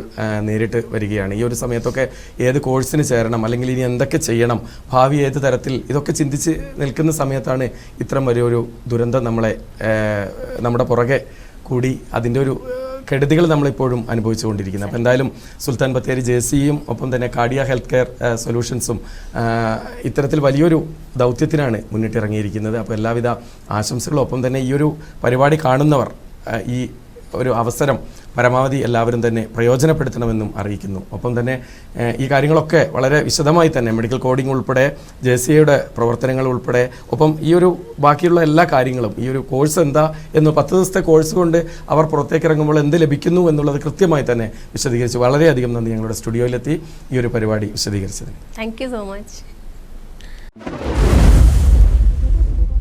നേരിട്ട് വരികയാണ്. ഈ ഒരു സമയത്തൊക്കെ ഏത് കോഴ്സിന് ചേരണം അല്ലെങ്കിൽ ഇനി എന്തൊക്കെ ചെയ്യണം ഭാവി ഏത് തരത്തിൽ ഇതൊക്കെ ചിന്തിച്ച് നിൽക്കുന്ന സമയത്താണ് ഇത്തരം വലിയൊരു ദുരന്തം നമ്മളെ നമ്മുടെ പുറകെ കൂടി അതിന്റെ ഒരു കെടുതികൾ നമ്മളിപ്പോഴും അനുഭവിച്ചുകൊണ്ടിരിക്കുന്നത് അപ്പോൾ എന്തായാലും സുൽത്താൻ ബത്തേരി ജെ സിയും ഒപ്പം തന്നെ കാഡിയ ഹെൽത്ത് കെയർ സൊല്യൂഷൻസും ഇത്തരത്തിൽ വലിയൊരു ദൗത്യത്തിനാണ് മുന്നിട്ടിറങ്ങിയിരിക്കുന്നത്. അപ്പോൾ എല്ലാവിധ ആശംസകളും ഒപ്പം തന്നെ ഈ ഒരു പരിപാടി കാണുന്നവർ ഈ ഒരു അവസരം പരമാവധി എല്ലാവരും തന്നെ പ്രയോജനപ്പെടുത്തണമെന്നും അറിയിക്കുന്നു. ഒപ്പം തന്നെ ഈ കാര്യങ്ങളൊക്കെ വളരെ വിശദമായി തന്നെ മെഡിക്കൽ കോഡിംഗ് ഉൾപ്പെടെ ജെ സി ഐയുടെ പ്രവർത്തനങ്ങൾ ഉൾപ്പെടെ ഒപ്പം ഈ ഒരു ബാക്കിയുള്ള എല്ലാ കാര്യങ്ങളും ഈ ഒരു കോഴ്സ് എന്താ എന്ന് പത്ത് ദിവസത്തെ കോഴ്സ് കൊണ്ട് അവർ പുറത്തേക്ക് ഇറങ്ങുമ്പോൾ എന്ത് ലഭിക്കുന്നു എന്നുള്ളത് കൃത്യമായി തന്നെ വിശദീകരിച്ചു വളരെയധികം നന്ദി ഞങ്ങളുടെ സ്റ്റുഡിയോയിലെത്തി ഈ ഒരു പരിപാടി വിശദീകരിച്ചതിന്. Thank you so much